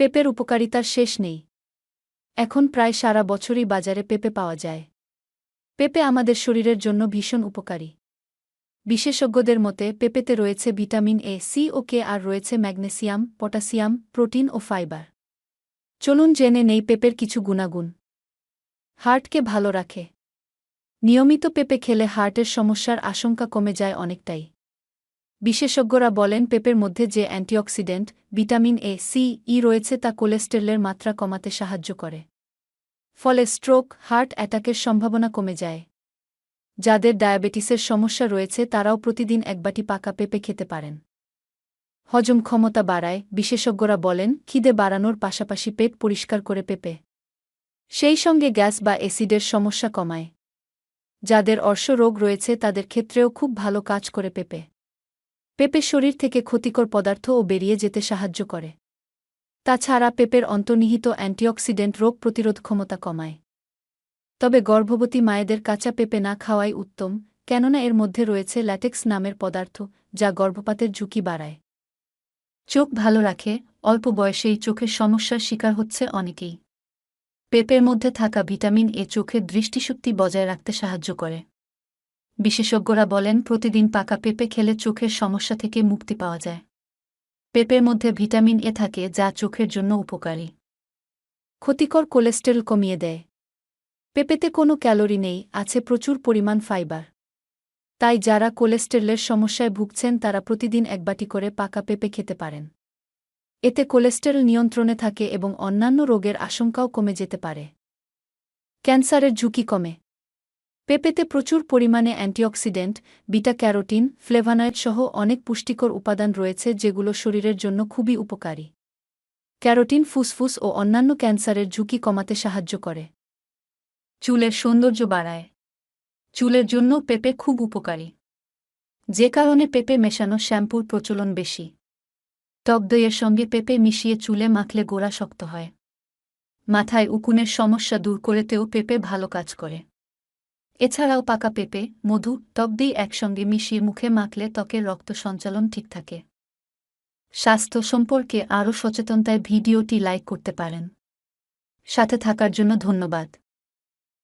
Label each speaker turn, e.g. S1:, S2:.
S1: পেঁপের উপকারিতার শেষ নেই। এখন প্রায় সারা বছরই বাজারে পেঁপে পাওয়া যায়। পেঁপে আমাদের শরীরের জন্য ভীষণ উপকারী। বিশেষজ্ঞদের মতে, পেঁপেতে রয়েছে vitamin A C O K আর রয়েছে ম্যাগনেসিয়াম পটাশিয়াম প্রোটিন ও ফাইবার। চলুন জেনে নেই পেঁপের কিছু গুণাগুণ। হার্টকে ভালো রাখে। নিয়মিত পেঁপে খেলে হার্টের সমস্যার আশঙ্কা কমে যায় অনেকটাই। বিশেষজ্ঞরা বলেন পেঁপের মধ্যে যে antioxidant, vitamin A, C, E রয়েছে তা কোলেস্টেরলের মাত্রা কমাতে সাহায্য করে। ফলে স্ট্রোক, হার্ট অ্যাটাকের সম্ভাবনা কমে যায়। যাদের ডায়াবেটিসের সমস্যা রয়েছে তারাও প্রতিদিন একবাটি পাকা পেঁপে খেতে পারেন। হজম ক্ষমতা বাড়ায়, বিশেষজ্ঞরা বলেন, খিদে বাড়ানোর পাশাপাশি পেট পরিষ্কার করে পেঁপে। সেই সঙ্গে গ্যাস বা অ্যাসিডের সমস্যা কমায়। যাদের অর্শ রোগ রয়েছে তাদের ক্ষেত্রেও খুব ভালো কাজ করে পেঁপে। পেঁপে শরীর থেকে ক্ষতিকর পদার্থও বেরিয়ে যেতে সাহায্য করে। তাছাড়া পেঁপের অন্তর্নিহিত অ্যান্টিঅক্সিডেন্ট রোগ প্রতিরোধ ক্ষমতা কমায়। তবে গর্ভবতী মায়েদের কাঁচা পেঁপে না খাওয়াই উত্তম, কেননা এর মধ্যে রয়েছে ল্যাটেক্স নামের পদার্থ, যা গর্ভপাতের ঝুঁকি বাড়ায়। চোখ ভালো রাখে, অল্প বয়সেই চোখের সমস্যার শিকার হচ্ছে অনেকেই। পেঁপের মধ্যে থাকা ভিটামিন এ চোখের দৃষ্টিশক্তি বজায় রাখতে সাহায্য করে। বিশেষজ্ঞরা বলেন, প্রতিদিন পাকা পেঁপে খেলে চোখের সমস্যা থেকে মুক্তি পাওয়া যায়। পেঁপের মধ্যে ভিটামিন এ থাকে, যা চোখের জন্য উপকারী। ক্ষতিকর কোলেস্টেরল কমিয়ে দেয়। পেঁপেতে কোনো ক্যালোরি নেই, আছে প্রচুর পরিমাণ ফাইবার। তাই যারা কোলেস্টেরলের সমস্যায় ভুগছেন, তারা প্রতিদিন একবাটি করে পাকা পেঁপে খেতে পারেন। এতে কোলেস্টেরল নিয়ন্ত্রণে থাকে এবং অন্যান্য রোগের আশঙ্কাও কমে যেতে পারে। ক্যান্সারের ঝুঁকি কমে। পেঁপেতে প্রচুর পরিমাণে অ্যান্টিঅক্সিডেন্ট বিটা ক্যারোটিন ফ্লেভানয়েড সহ অনেক পুষ্টিকর উপাদান রয়েছে যেগুলো শরীরের জন্য খুবই উপকারী। ক্যারোটিন ফুসফুস ও অন্যান্য ক্যান্সারের ঝুঁকি কমাতে সাহায্য করে। চুলের সৌন্দর্য বাড়ায়। চুলের জন্য পেঁপে খুব উপকারী। যে কারণে পেঁপে মেশানো শ্যাম্পুর প্রচলন বেশি। টক দইয়ের সঙ্গে পেঁপে মিশিয়ে চুলে মাখলে গোড়া শক্ত হয়। মাথায় উকুনের সমস্যা দূর করেতেও পেঁপে ভালো কাজ করে। এছাড়াও পাকা পেঁপে, মধু, টক দিয়ে একসঙ্গে মিশিয়ে মুখে মাখলে ত্বকের রক্ত সঞ্চালন ঠিক থাকে। স্বাস্থ্য সম্পর্কে আরও সচেতনতায় ভিডিওটি লাইক করতে পারেন। সাথে থাকার জন্য ধন্যবাদ।